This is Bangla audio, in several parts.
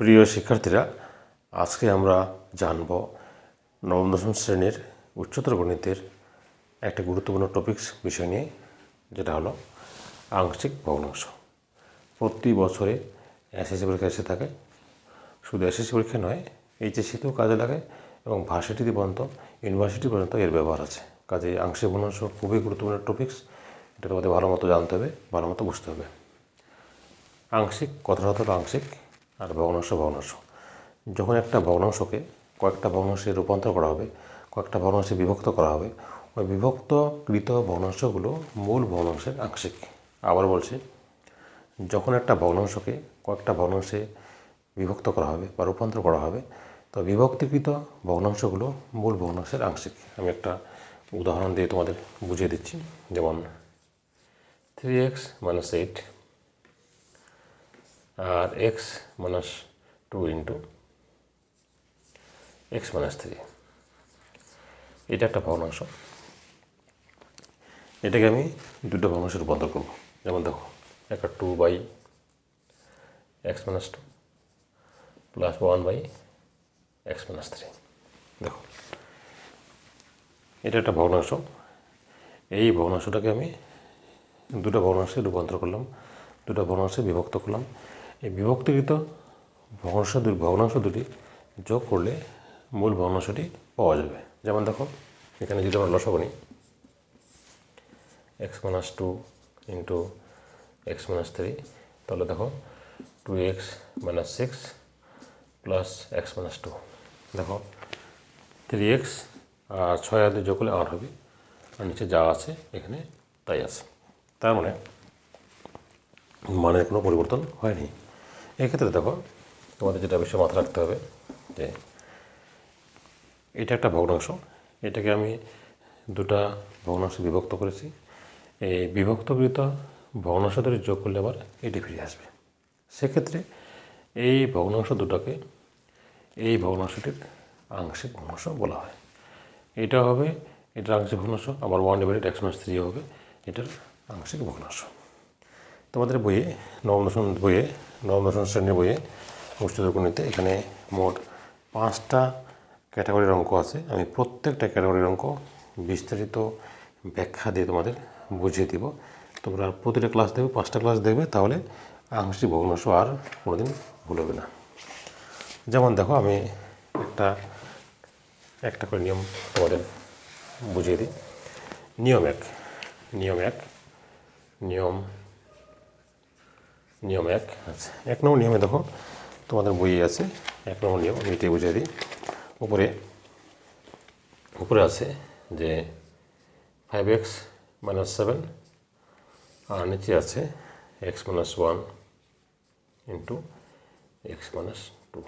প্রিয় শিক্ষার্থীরা, আজকে আমরা জানব নবম, দশম শ্রেণির উচ্চতর গণিতের একটা গুরুত্বপূর্ণ টপিকস বিষয় নিয়ে, যেটা হলো আংশিক ভগ্নাংশ। প্রতি বছরে এসএসসি পরীক্ষা এসে থাকে। শুধু এসএসসি পরীক্ষা নয় এইচএসসিতেও কাজে লাগে এবং ভার্সিটি পর্যন্ত ইউনিভার্সিটি পর্যন্ত এর ব্যবহার আছে। কাজে আংশিক ভগ্নাংশ খুবই গুরুত্বপূর্ণ টপিক্স এটা তোমাদের ভালো মতো জানতে হবে, ভালো মতো বুঝতে হবে। আংশিক কথাটা হলো আংশিক? আর ভগ্নাংশ ভগ্নাংশ। যখন একটা ভগ্নাংশকে কয়েকটা ভগ্নাংশে রূপান্তর করা হবে, কয়েকটা ভগ্নাংশে বিভক্ত করা হবে, ওই বিভক্তকৃত ভগ্নাংশগুলো মূল ভগ্নাংশের আংশিক। আবার বলছি, যখন একটা ভগ্নাংশকে কয়েকটা ভগ্নাংশে বিভক্ত করা হবে বা রূপান্তর করা হবে, তো বিভক্তিকৃত ভগ্নাংশগুলো মূল ভগ্নাংশের আংশিক। আমি একটা উদাহরণ দিয়ে তোমাদের বুঝিয়ে দিচ্ছি। যেমন থ্রি এক্স মাইনাস এইট আর x minus two into x minus three এটা একটা ভগ্নাংশ। এটাকে আমি দুটো ভগ্নাংশে রূপান্তর করব। যেমন দেখো, একটা two by x minus two plus one by x minus three দেখো, এটা একটা ভগ্নাংশ। এই ভগ্নাংশটাকে আমি দুটো ভগ্নাংশে রূপান্তর করলাম, দুটো ভগ্নাংশে বিভক্ত করলাম। বিভক্তিকৃত ভগ্নাংশ দুই ভগ্নাংশ দুটি যোগ করলে মূল ভগ্নাংশটি পাওয়া যাবে। যেমন দেখো, এখানে যদি আমরা লসগো নিই x minus two into x minus three তাহলে দেখো two x minus six plus x minus two দেখো থ্রি এক্স আর ছয় আদি যোগ করলে আট হবে, আর নিচে যা আছে এখানে তাই আছে। তার মানে মানের কোনো পরিবর্তন হয়নি। এক্ষেত্রে দেখো, তোমাদের যেটা বিষয়ে মাথা রাখতে হবে যে এটা একটা ভগ্নাংশ। এটাকে আমি দুটা ভগ্নাংশে বিভক্ত করেছি। এই বিভক্তকৃত ভগ্নাংশ ধরে যোগ করলে আবার এটি ফিরে আসবে। সেক্ষেত্রে এই ভগ্নাংশ দুটোকে এই ভগ্নাংশটির আংশিক ভগ্নাংশ বলা হয়। এটা হবে এটার আংশিক ভগ্নাংশ, আবার one divided x minus three হবে এটার আংশিক ভগ্নাংশ। তোমাদের বইয়ে, নবম দশম বইয়ে নবম শ্রেণির বইয়ে এখানে মোট পাঁচটা ক্যাটাগরির অঙ্ক আছে। আমি প্রত্যেকটা ক্যাটাগরির অঙ্ক বিস্তারিত ব্যাখ্যা দিয়ে তোমাদের বুঝিয়ে দিব। তোমরা প্রতিটা ক্লাস দেখবে, পাঁচটা ক্লাস দেখবে, তাহলে আংশিক ভগ্নাংশ আর কোনোদিন ভুলবে না। যেমন দেখো, আমি একটা একটা করে নিয়ম তোমাদের বুঝিয়ে দিই। নিয়ম এক নিয়ম এক, নিয়ম নিয়ম এক। আচ্ছা এক নম্বর নিয়মে দেখো, তোমাদের বইয়ে আছে, এক নম্বর নিয়ম, আমি এটাই বুঝিয়ে দিই। উপরে উপরে আছে যে ফাইভ এক্স মাইনাস সেভেন আর নিচে আছে x minus one into x minus two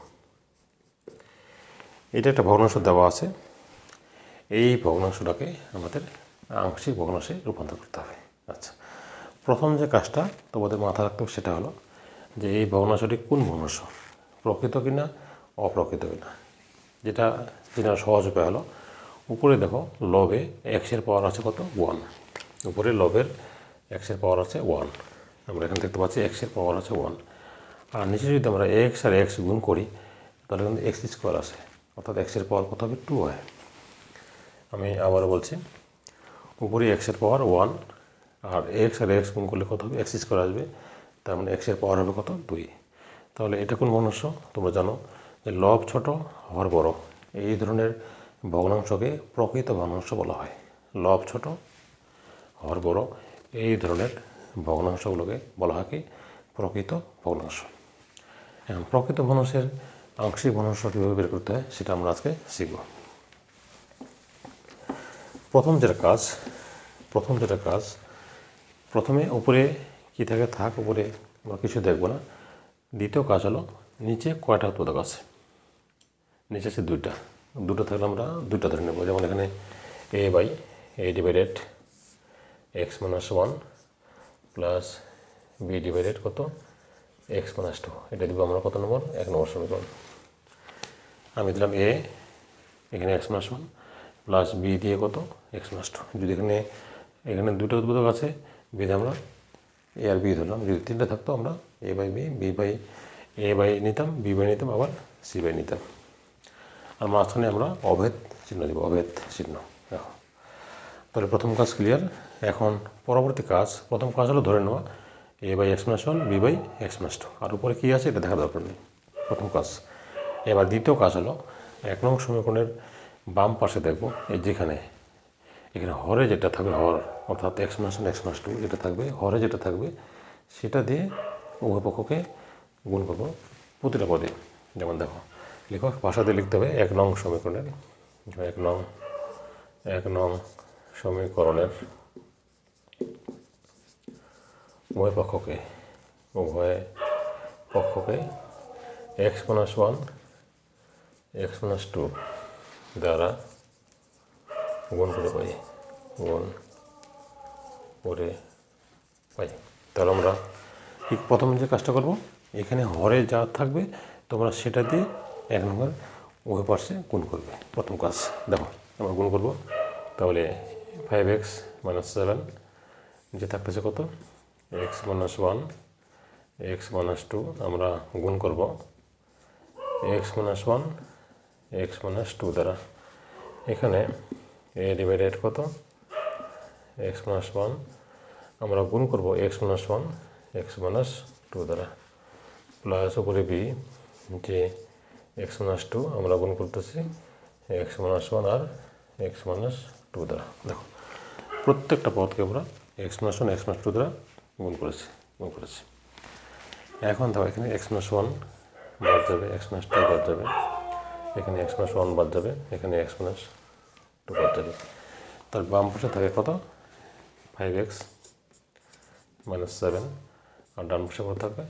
এটা একটা ভগ্নাংশ দেওয়া আছে। এই ভগ্নাংশটাকে আমাদের আংশিক ভগ্নাংশে রূপান্তর করতে হবে। আচ্ছা। প্রথম যে কাজটা তোমাদের মাথা রাখতে হবে সেটা হলো যে এই ভগ্নাংশটি কোন ভগ্নাংশ? প্রকৃত কিনা, অপ্রকৃত কিনা? যেটা যেটা সহজ উপায় হলো, উপরে দেখো লবে এক্সের পাওয়ার আছে কত? ওয়ান উপরে লবের এক্সের পাওয়ার আছে ওয়ান আমরা এখানে দেখতে পাচ্ছি এক্সের পাওয়ার আছে ওয়ান আর নিচে যদি আমরা এক্স আর এক্স গুণ করি, তাহলে কিন্তু এক্স স্কোয়ার আছে। অর্থাৎ এক্সের পাওয়ার কত হবে? টু হয় আমি আবারও বলছি, উপরে এক্সের পাওয়ার ওয়ান আর এক্স আর এক্স গুণ করলে কত হবে? এক্স স্কোয়ার আসবে। তার মানে এক্সের পাওয়ার হবে কত? দুই। তাহলে এটা কোন ভগ্নাংশ তোমরা জানো যে লব ছোট, হর বড়। এই ধরনের ভগ্নাংশকে প্রকৃত ভগ্নাংশ বলা হয়। লব ছোট, হর বড়, এই ধরনের ভগ্নাংশগুলোকে বলা হয় কি? প্রকৃত ভগ্নাংশ। এখন প্রকৃত ভগ্নাংশের আংশিক ভগ্নাংশ কীভাবে বের করতে হয় সেটা আমরা আজকে শিখব। প্রথম যেটা কাজ, প্রথম যেটা কাজ প্রথমে উপরে কী থাকে, থাক, উপরে আমরা কিছু দেখব না। দ্বিতীয় কাজ হলো নিচে কয়টা উৎপাদক আছে? নিচে আছে দুইটা। দুটো থাকলে আমরা দুইটা ধরে নেব। যেমন এখানে a by a divided x minus one plus b divided কত? এক্স মাইনাস টু এটা দিব আমরা কত নম্বর? এক নম্বর সমীকরণ। আমি দিলাম এ এখানে x minus one plus b দিয়ে কত? এক্স মাইনাস টু যদি এখানে এখানে দুটো উদ্বোধক আছে বিধে আমরা এ আর বি ধরলাম। যদি তিনটে থাকতো আমরা a by b b by a by নিতাম বি বাই নিতাম, আবার সি বাই নিতাম। আর মাঝখানে আমরা অভেদ চিহ্ন দিব, অভেদ চিহ্ন। দেখো। তাহলে প্রথম কাজ ক্লিয়ার এখন পরবর্তী কাজ, প্রথম কাজ হলো ধরে নেওয়া a by x minus one b by x minus two আর উপরে কী আছে, এটা দেখার দরকার নেই। প্রথম কাজ। এবার দ্বিতীয় কাজ হলো, এক নং সমীকরণের বাম পাশে দেখব, এই যেখানে এখানে হরে যেটা থাকবে, হর, অর্থাৎ x minus one x minus two যেটা থাকবে, হরে যেটা থাকবে, সেটা দিয়ে উভয় পক্ষকে গুণ করব প্রতিটা পদে। যেমন দেখো লেখক ভাষাতে লিখতে হবে এক নং সমীকরণের এক নং এক নং সমীকরণের উভয় পক্ষকে উভয় পক্ষকে x minus one x minus two দ্বারা গুণ করে পাই। গুণ করে পাই। তাহলে আমরা ঠিক প্রথম যে কাজটা করব, এখানে হরে যা থাকবে, তোমরা সেটা দিয়ে এক নম্বর উভয় পার্শ্বে গুণ করবে। প্রথম কাজ, দেখো, আমরা গুণ করব। তাহলে ফাইভ এক্স মাইনাস সেভেন যে থাকতেছে কত? X minus one x minus two আমরা গুণ করব। X minus one x minus two দ্বারা। এখানে এ ডিভাইডেড কত এক্স মাইনাস ওয়ান আমরা গুণ করব x minus one x minus two দ্বারা প্লাস উপরে বি যে এক্স মাইনাস টু আমরা গুণ করতেছি এক্স মাইনাস ওয়ান আর এক্স মাইনাস টু দ্বারা দেখো প্রত্যেকটা পদকে আমরা x minus one x minus two দ্বারা গুণ করেছি গুণ করেছি এখন দেখো এখানে এক্স মাইনাস ওয়ান বাদ যাবে এক্স মাইনাস টু বাদ যাবে এখানে এক্স মাইনাস ওয়ান বাদ যাবে এখানে এক্স মাইনাস টু তার বাম পাশে থাকে কত? ফাইভ এক্স মাইনাস সেভেন আর ডান পাশে কত থাকবে?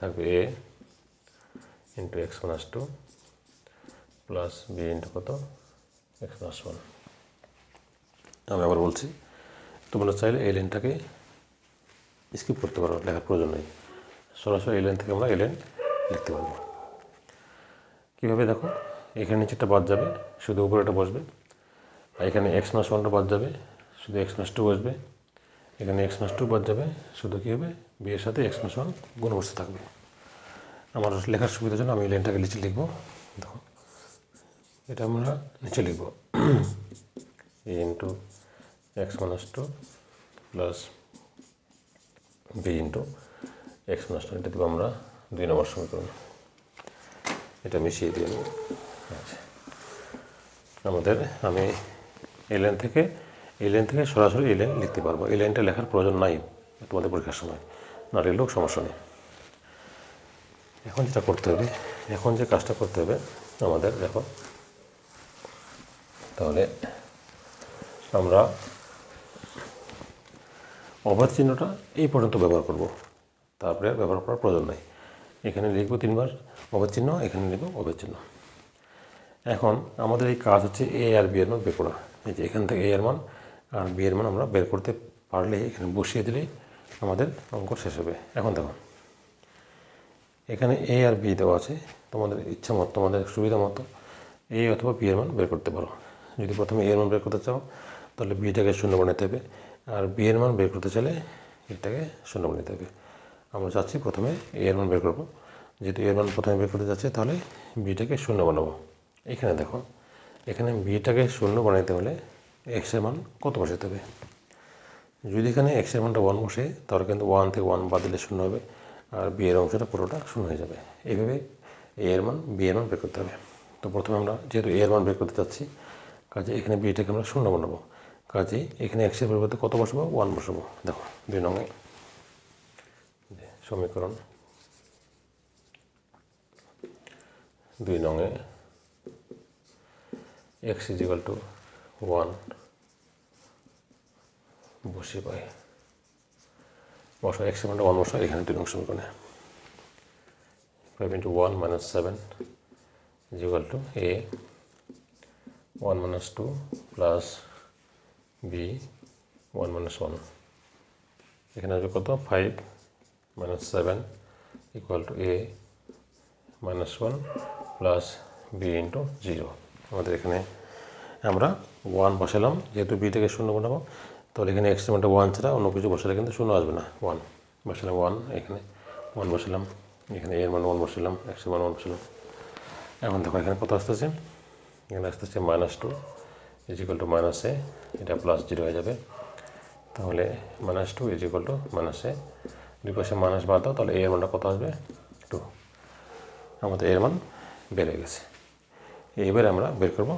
থাকবে a into x minus two plus b into কত? এক্স মাইনাস ওয়ান আমি আবার বলছি, তোমরা চাইলে এই লাইনটাকে স্কিপ করতে পারো, লেখার প্রয়োজন নেই। সরাসরি এই লাইন থেকে আমরা এই লিখতে পারব। কীভাবে? দেখো, এখানে নিচেটা বাদ যাবে, শুধু উপরেটা বসবে। আর এখানে এক্স মাস ওয়ানটা বাদ যাবে, শুধু এক্স মাস টু বসবে। এখানে এক্স মাস টু বাদ যাবে, শুধু কী হবে? বিয়ের সাথে এক্স মাস ওয়ান গুণ বসে থাকবে। আমার লেখার সুবিধার জন্য আমি লাইনটাকে নিচে লিখব। দেখো, এটা আমরা নিচে লিখব। A into x minus two plus b into x minus two এটা দেবো আমরা দুই নম্বর সমীকরণ। এটা মিশিয়ে দিয়ে নেব। আচ্ছা। আমাদের, আমি এই লাইন থেকে, এই লাইন থেকে সরাসরি এই লাইন লিখতে পারব। এই লাইনটা লেখার প্রয়োজন নাই তোমাদের পরীক্ষার সময়। না লিখলেও সমস্যা নেই। এখন যেটা করতে হবে, এখন যে কাজটা করতে হবে, আমাদের দেখো, তাহলে আমরা অবাধ চিহ্নটা এই পর্যন্ত ব্যবহার করব। তারপরে ব্যবহার করার প্রয়োজন নাই। এখানে লিখব তিনবার, অবাধ চিহ্ন, এখানে লিখব অবাধ চিহ্ন। এখন আমাদের এই কাজ হচ্ছে এ আর বি এর বের করা। এই যে এখান থেকে এর মান, আর বি এর মান আমরা বের করতে পারলে এখানে বসিয়ে দিলেই আমাদের অঙ্ক শেষ হবে। এখন দেখো, এখানে এ আর বি দেওয়া আছে, তোমাদের ইচ্ছা মতো, তোমাদের সুবিধা মতো এ অথবা বি এর মান বের করতে পারো। যদি প্রথমে এ এর মান বের করতে চাও, তাহলে বিটাকে শূন্য বানাতে হবে, আর বি এর মান বের করতে চাইলে এটাকে শূন্য বানাতে হবে। আমরা চাচ্ছি প্রথমে এ এর মান বের করব। যেহেতু এর মান প্রথমে বের করতে যাচ্ছে তাহলে বিটাকে শূন্য বানাবো। এখানে দেখো এখানে বিটাকে শূন্য বানাইতে হলে এক্স এক্সের মান কত বসাতে হবে? যদি এখানে এক্স এক্সের মানটা ওয়ান বসে, তাহলে কিন্তু ওয়ান থেকে ওয়ান বাদ দিলে শূন্য হবে, আর বি এর অংশটা পুরোটা শূন্য হয়ে যাবে। এইভাবে এ এর মান বি এর মান বের করতে হবে। তো প্রথমে আমরা যেহেতু এ এর মান বের করতে চাচ্ছি কাজে এখানে বিটাকে আমরা শূন্য বানাবো। কাজে এখানে এক্স এক্সের পরিবর্তে কত বসাবো? ওয়ান বসাবো। দেখো, দুই নঙে সমীকরণ। দুই নঙে x is equal to one বসে পাই। বসা এক্স মানে ওয়ান বসা এখানে দুই নং সমীকরণে। Five into one minus seven is equal to a one minus two plus b one minus one এখানে আসবে কত? Five minus seven equal to a minus one plus b into zero আমাদের এখানে। আমরা ওয়ান বসালাম, যেহেতু বিটাকে শূন্য বানাবো, তাহলে এখানে এক্সট্রিমেন্টটা ওয়ান ছাড়া অন্য কিছু বসালে কিন্তু শূন্য আসবে না ওয়ান বসালাম ওয়ান এখানে ওয়ান বসালাম, এখানে এর মান ওয়ান বসিলাম মান ওয়ান বসিলাম। এখন দেখো এখানে কত আসতেছে? এখানে আসতেছে minus two is equal to minus a এটা প্লাস জিরো হয়ে যাবে। তাহলে minus two is equal to minus a দুই পাশে মাইনাস বাদ দাও, তাহলে এর মানটা কত আসবে? টু আমাদের এর মান বেড়ে গেছে। এবারে আমরা বের করব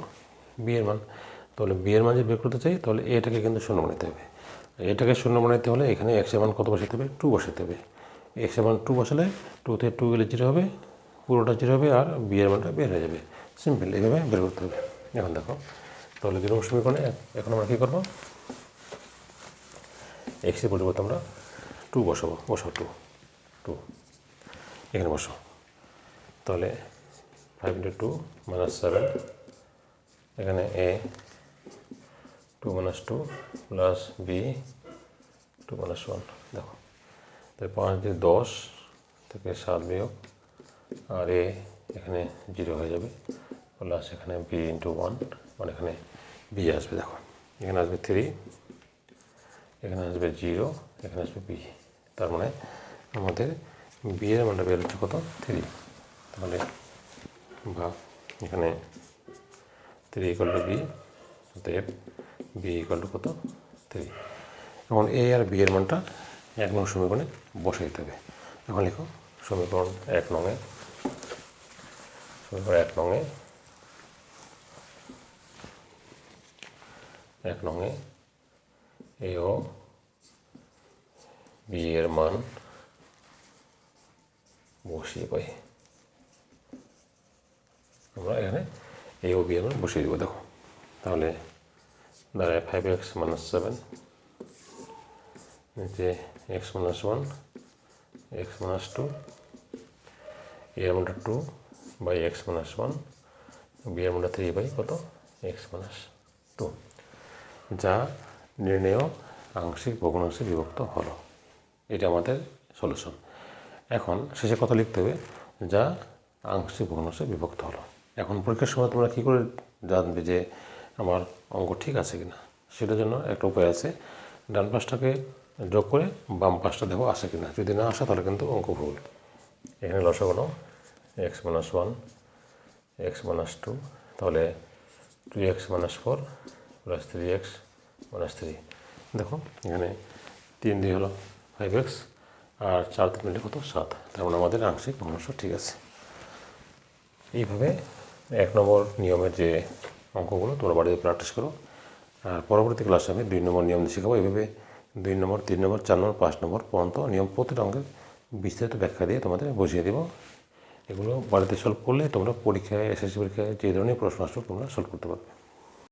বি এর মান। তাহলে বি এর মান যদি বের করতে চাই, তাহলে এটাকে কিন্তু শূন্য বানাতে হবে। এটাকে শূন্য বানাতে হলে এখানে এক্সের মান কত বসাতে হবে? টু বসাতে হবে। এক্সের মান টু বসালে টুতে টু গেলে জিরো হবে, পুরোটা জিরো হবে আর বি এর মানটা বের হয়ে যাবে। সিম্পল এইভাবে বের করতে হবে। এখন দেখো, তাহলে বিরম সমীকরণে এখন আমরা কী করব? এক্সের পরিবর্তে আমরা টু বসাবো বসাও টু টু এখানে বসো। তাহলে five into two minus seven এখানে a two minus two plus b two minus one দেখো। তাই পাঁচ দিয়ে দশ থেকে সাত বিয়োগ, আর এ এখানে জিরো হয়ে যাবে প্লাস এখানে বি ইন্টু ওয়ান মানে এখানে বি আসবে, দেখো। এখানে আসবে থ্রি এখানে আসবে জিরো এখানে আসবে বি তার মানে আমাদের বি এর মানটা বের হচ্ছে কত? থ্রি তাহলে ভাগ এখানে থ্রি ইকুয়াল টু বি অতএব বি ইকুয়াল টু কত? থ্রি এখন এ আর বি এর মানটা এক নং সমীকরণে বসে দিতে হবে। এখন লিখো, সমীকরণ এক নঙে সমীকরণ এক নঙে এক নঙে এ ও বি এর মান বসিয়ে পাই। আমরা এখানে এই ও বি এর বসিয়ে দেবো দেখো তাহলে দাঁড়ায় ফাইভ এক্স মাইনাস সেভেন নিচে x minus one x minus two এর মানটা two by x minus one b এর মানটা থ্রি বাই কত এক্স মাইনাস টু যা নির্ণেয় আংশিক ভগ্নাংশে বিভক্ত হলো এটা আমাদের সলিউশন এখন শেষে কথা লিখতে হবে যা আংশিক ভগ্নাংশে বিভক্ত হলো এখন পরীক্ষার সময় তোমরা কী করে জানবে যে আমার অঙ্ক ঠিক আছে কিনা? সেটার জন্য একটা উপায় আছে। ডান পাশটাকে যোগ করে বাম পাশটা দেখো আসে কিনা। যদি না আসে, তাহলে কিন্তু অঙ্ক ভুল। এখানে লসাগণ x minus one x minus two তাহলে two x minus four plus three x minus three দেখো, এখানে তিন দিয়ে হলো ফাইভ এক্স আর চার তিন মিলে কত? সাত। তার মানে আমাদের আংশিক ভগ্নাংশ ঠিক আছে। এইভাবে এক নম্বর নিয়মের যে অঙ্কগুলো, তোমরা বাড়িতে প্র্যাকটিস করো। আর পরবর্তী ক্লাসে আমি দুই নম্বর নিয়ম শেখাবো। এভাবে দুই নম্বর, তিন নম্বর, চার নম্বর, পাঁচ নম্বর পর্যন্ত নিয়ম প্রতিটা অঙ্কের বিস্তারিত ব্যাখ্যা দিয়ে তোমাদের বুঝিয়ে দেবো। এগুলো বাড়িতে সলভ করলে তোমরা পরীক্ষায় এসএসসি পরীক্ষায় যে ধরনের প্রশ্ন আসবে, তোমরা সলভ করতে পারবে।